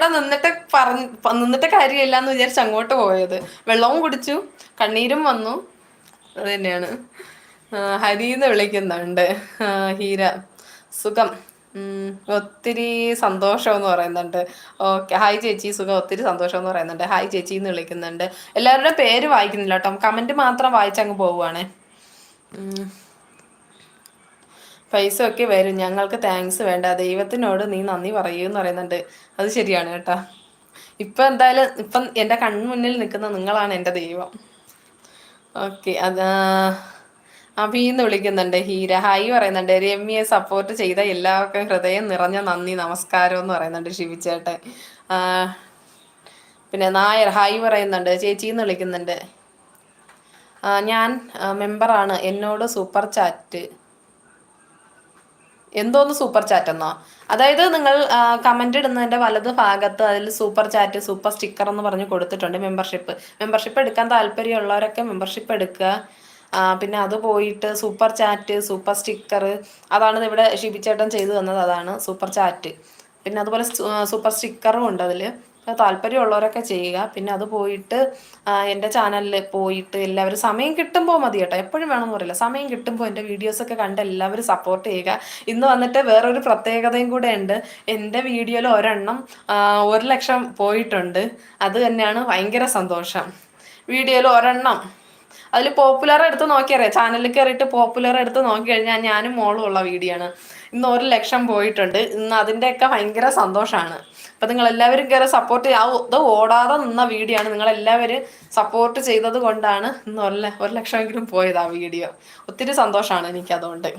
ഇവിടെ നിന്നിട്ട് പറഞ്ഞ് നിന്നിട്ട് കാര്യമില്ല എന്ന് വിചാരിച്ച് അങ്ങോട്ട് പോയത്. വെള്ളവും കുടിച്ചു കണ്ണീരും വന്നു. അത് തന്നെയാണ്. ഹരിന്ന് വിളിക്കുന്നുണ്ട്. ഹീര. സുഖം. ഒത്തിരി സന്തോഷം എന്ന് പറയുന്നുണ്ട്. ഓക്കെ ഹായ് ചേച്ചി സുഖം. ഒത്തിരി സന്തോഷം എന്ന് പറയുന്നുണ്ട്. ഹായ് ചേച്ചി എന്ന് വിളിക്കുന്നുണ്ട്. എല്ലാവരുടെ പേര് വായിക്കുന്നില്ല കേട്ടോ. കമന്റ് മാത്രം വായിച്ചങ്ങ് പോവുകയാണേ. പൈസ ഒക്കെ വരും. ഞങ്ങൾക്ക് താങ്ക്സ് വേണ്ട. ദൈവത്തിനോട് നീ നന്ദി പറയൂ എന്ന് പറയുന്നുണ്ട്. അത് ശരിയാണ് കേട്ടാ. ഇപ്പൊ എന്തായാലും ഇപ്പം എന്റെ കൺമുന്നിൽ നിൽക്കുന്ന നിങ്ങളാണ് എന്റെ ദൈവം. ഓക്കെ അത് അഭിന്ന് വിളിക്കുന്നുണ്ട്. ഹീര ഹായ് പറയുന്നുണ്ട്. രമ്യയെ സപ്പോർട്ട് ചെയ്ത എല്ലാവർക്കും ഹൃദയം നിറഞ്ഞ നന്ദി നമസ്കാരം എന്ന് പറയുന്നുണ്ട് ശിവിച്ചേട്ടൻ. പിന്നെ നായർ ഹായ് പറയുന്നുണ്ട്. ചേച്ചി എന്ന് വിളിക്കുന്നുണ്ട്. ഞാൻ മെമ്പറാണ് എന്നോട് സൂപ്പർ ചാറ്റ് എന്തോന്ന് സൂപ്പർ ചാറ്റ് എന്നോ? അതായത് നിങ്ങൾ കമന്റ് ഇടുന്നതിന്റെ വലത് ഭാഗത്ത് അതിൽ സൂപ്പർ ചാറ്റ് സൂപ്പർ സ്റ്റിക്കർ എന്ന് പറഞ്ഞ് കൊടുത്തിട്ടുണ്ട് മെമ്പർഷിപ്പ് മെമ്പർഷിപ്പ് എടുക്കാൻ താല്പര്യമുള്ളവരൊക്കെ മെമ്പർഷിപ്പ് എടുക്കുക. പിന്നെ അത് പോയിട്ട് സൂപ്പർ ചാറ്റ് സൂപ്പർ സ്റ്റിക്കർ അതാണ് ഇവിടെ ഷിബിച്ചേട്ടൻ ചെയ്തു തന്നത് അതാണ് സൂപ്പർ ചാറ്റ് പിന്നെ അതുപോലെ സൂപ്പർ സ്റ്റിക്കറും ഉണ്ട് അതിൽ താല്പര്യമുള്ളവരൊക്കെ ചെയ്യുക. പിന്നെ അത് പോയിട്ട് എന്റെ ചാനലിൽ പോയിട്ട് എല്ലാവരും സമയം കിട്ടുമ്പോൾ മതി കേട്ടോ. എപ്പോഴും വേണമെന്ന് പറയില്ല. സമയം കിട്ടുമ്പോൾ എന്റെ വീഡിയോസൊക്കെ കണ്ട് എല്ലാവരും സപ്പോർട്ട് ചെയ്യുക. ഇന്ന് വന്നിട്ട് വേറൊരു പ്രത്യേകതയും കൂടെ ഉണ്ട്. എന്റെ വീഡിയോയിൽ ഒരെണ്ണം ഒരു ലക്ഷം പോയിട്ടുണ്ട്. അത് തന്നെയാണ് ഭയങ്കര സന്തോഷം. വീഡിയോയിൽ ഒരെണ്ണം. അതിൽ പോപ്പുലർ എടുത്ത് നോക്കിയറിയാം? ചാനലിൽ കയറിയിട്ട് പോപ്പുലർ എടുത്ത് നോക്കി കഴിഞ്ഞാൽ ഞാനും മോളും ഉള്ള വീഡിയോ ആണ്. ഇന്ന് ഒരു ലക്ഷം പോയിട്ടുണ്ട്. ഇന്ന് അതിന്റെയൊക്കെ ഭയങ്കര സന്തോഷമാണ് അപ്പം നിങ്ങൾ എല്ലാവരും കയറി സപ്പോർട്ട് അത് ഓടാതെ നിന്ന വീഡിയോ ആണ് നിങ്ങൾ എല്ലാവരും സപ്പോർട്ട് ചെയ്തത് കൊണ്ടാണ് ഇന്ന് ഒരു ഒരു ലക്ഷമെങ്കിലും പോയത് ആ വീഡിയോ. ഒത്തിരി സന്തോഷമാണ് എനിക്ക് അതുകൊണ്ട്.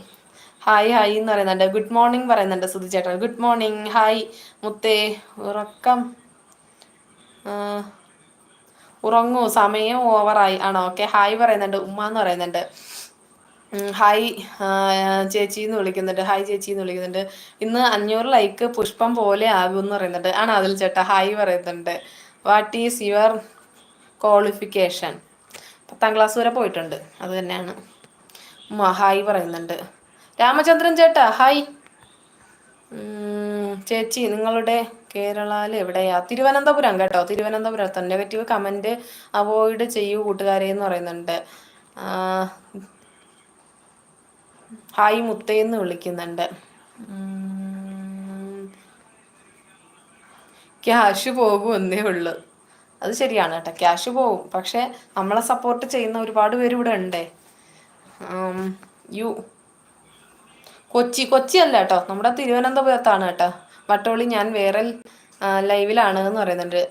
ഹായ് ഹായ് എന്ന് പറയുന്നുണ്ട്. ഗുഡ് മോർണിംഗ് പറയുന്നുണ്ട് സുധി ചേട്ടൻ. ഗുഡ് മോർണിംഗ് ഹായ് മുത്തേ ഉറക്കം ഉറങ്ങൂ. സമയം ഓവറായി ആണോ? ഓക്കെ ഹായ് പറയുന്നുണ്ട്. ഉമ്മ എന്ന് പറയുന്നുണ്ട്. ഹായ് ചേച്ചി എന്ന് വിളിക്കുന്നുണ്ട്. ഹായ് ചേച്ചി എന്ന് വിളിക്കുന്നുണ്ട്. ഇന്ന് അഞ്ഞൂറ് ലൈക്ക് പുഷ്പം പോലെ ആകും എന്ന് പറയുന്നുണ്ട്. ആണ് അതിൽ ചേട്ടാ ഹായ് പറയുന്നുണ്ട്. വാട്ട് ഈസ് യുവർ ക്വാളിഫിക്കേഷൻ പത്താം ക്ലാസ് വരെ പോയിട്ടുണ്ട്. അത് തന്നെയാണ്. ഹായ് പറയുന്നുണ്ട്. രാമചന്ദ്രൻ ചേട്ടാ ഹായ്. ചേച്ചി നിങ്ങളുടെ കേരളയിൽ എവിടെയാ? തിരുവനന്തപുരം കേട്ടോ. തിരുവനന്തപുരത്ത്. നെഗറ്റീവ് കമന്റ് അവോയ്ഡ് ചെയ്യൂ കൂട്ടുകാരെ എന്ന് പറയുന്നുണ്ട്. ഹായ് മുത്തേന്ന് വിളിക്കുന്നുണ്ട്. ക്യാഷ് പോകും എന്നേ ഉള്ളു. അത് ശരിയാണ് കേട്ടോ. ക്യാഷ് പോകും. പക്ഷെ നമ്മളെ സപ്പോർട്ട് ചെയ്യുന്ന ഒരുപാട് പേര് ഇവിടെ ഉണ്ടേ. യു. കൊച്ചി കൊച്ചി അല്ല കേട്ടോ. നമ്മുടെ തിരുവനന്തപുരത്താണ് കേട്ടോ. വട്ടോളി ഞാൻ വേറെ ലൈവിലാണ് എന്ന് പറയുന്നുണ്ട്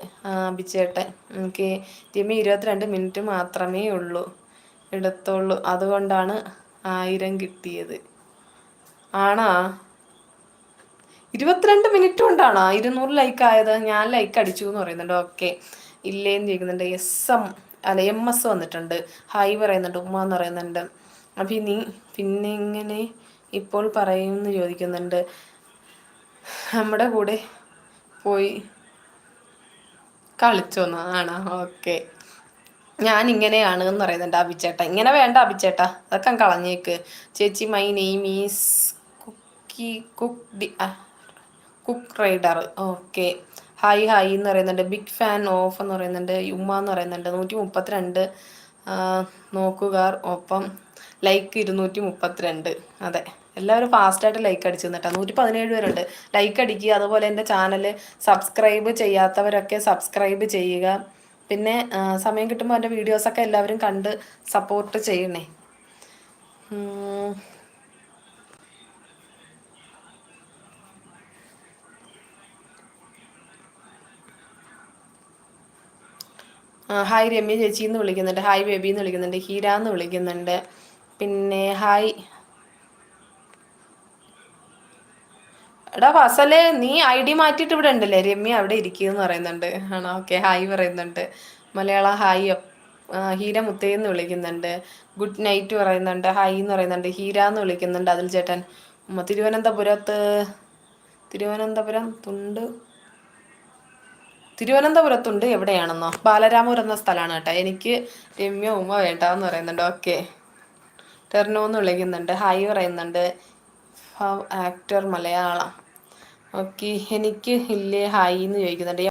അഭിച്ചേട്ടെ എനിക്ക് ടീമി ഇരുപത്തിരണ്ട് മിനിറ്റ് മാത്രമേ ഉള്ളൂ എടുത്തുള്ളൂ അതുകൊണ്ടാണ് ആയിരം കിട്ടിയത്. ആണാ? ഇരുപത്തിരണ്ട് മിനിറ്റ് കൊണ്ടാണോ? ഇരുന്നൂറ് ലൈക്ക് ആയത്. ഞാൻ ലൈക്ക് അടിച്ചു എന്ന് പറയുന്നുണ്ട്. ഓക്കെ ഇല്ലേന്ന് ചോദിക്കുന്നുണ്ട്. എസ് എം അല്ല എം എസ് വന്നിട്ടുണ്ട്. ഹായ് പറയുന്നുണ്ട്. ഉമ്മ എന്ന് പറയുന്നുണ്ട്. അപ്പം ഇനി പിന്നെ ഇങ്ങനെ ഇപ്പോൾ പറയുമെന്ന് ചോദിക്കുന്നുണ്ട്. നമ്മുടെ കൂടെ പോയി കളിച്ചോന്ന്. ഓക്കെ ഞാൻ ഇങ്ങനെയാണ് എന്ന് പറയുന്നുണ്ട് അഭിച്ചേട്ട ഇങ്ങനെ വേണ്ട അഭിച്ചേട്ട അതൊക്കെ കളഞ്ഞേക്ക്. ചേച്ചി my name is cookie cook cook rider okay hi hi എന്ന് പറയുന്നുണ്ട്. ബിഗ് ഫാൻ ഓഫ് എന്ന് പറയുന്നുണ്ട്. ഉമ്മ എന്ന് പറയുന്നുണ്ട്. നൂറ്റി മുപ്പത്തിരണ്ട് നോക്കുകാർ ഒപ്പം ലൈക്ക് ഇരുന്നൂറ്റി മുപ്പത്തിരണ്ട് അതെ. എല്ലാവരും ഫാസ്റ്റായിട്ട് ലൈക്ക് അടിച്ചു തന്നിട്ടാ. നൂറ്റി പതിനേഴ് പേരുണ്ട്. ലൈക്ക് അടിക്കുക. അതുപോലെ എന്റെ ചാനൽ സബ്സ്ക്രൈബ് ചെയ്യാത്തവരൊക്കെ സബ്സ്ക്രൈബ് ചെയ്യുക. പിന്നെ സമയം കിട്ടുമ്പോൾ എന്റെ വീഡിയോസൊക്കെ എല്ലാവരും കണ്ട് സപ്പോർട്ട് ചെയ്യണേ. ഹായ് രമ്യ ചേച്ചി എന്ന് വിളിക്കുന്നുണ്ട്. ഹായ് ബേബി എന്ന് വിളിക്കുന്നുണ്ട്. ഹീര എന്ന് വിളിക്കുന്നുണ്ട്. പിന്നെ ഹായ് എടാ ഫസലെ നീ ഐ ഡി മാറ്റിയിട്ട് ഇവിടെ ഉണ്ടല്ലേ? രമ്യ അവിടെ ഇരിക്കുമെന്ന് പറയുന്നുണ്ട്. ആണോ? ഓക്കെ ഹായ് പറയുന്നുണ്ട്. മലയാള ഹായ്. ഹീര മുത്തേന്ന് വിളിക്കുന്നുണ്ട്. ഗുഡ് നൈറ്റ് പറയുന്നുണ്ട്. ഹായ് എന്ന് പറയുന്നുണ്ട്. ഹീര എന്ന് വിളിക്കുന്നുണ്ട് അതിൽ ചേട്ടൻ. തിരുവനന്തപുരത്ത് തിരുവനന്തപുരം തുണ്ട്. തിരുവനന്തപുരത്തുണ്ട് എവിടെയാണെന്നോ? ബാലരാമൂർ എന്ന സ്ഥലമാണ് കേട്ടോ. എനിക്ക് രമ്യ ഉമ്മ വേണ്ട എന്ന് പറയുന്നുണ്ട്. ഓക്കെ. ടെർണോ എന്ന് വിളിക്കുന്നുണ്ട്. ഹായ് പറയുന്നുണ്ട്. ആക്ടർ മലയാളം. ഓക്കെ എനിക്ക് ഇല്ലേ ഹായ് എന്ന് ചോദിക്കുന്നുണ്ട്.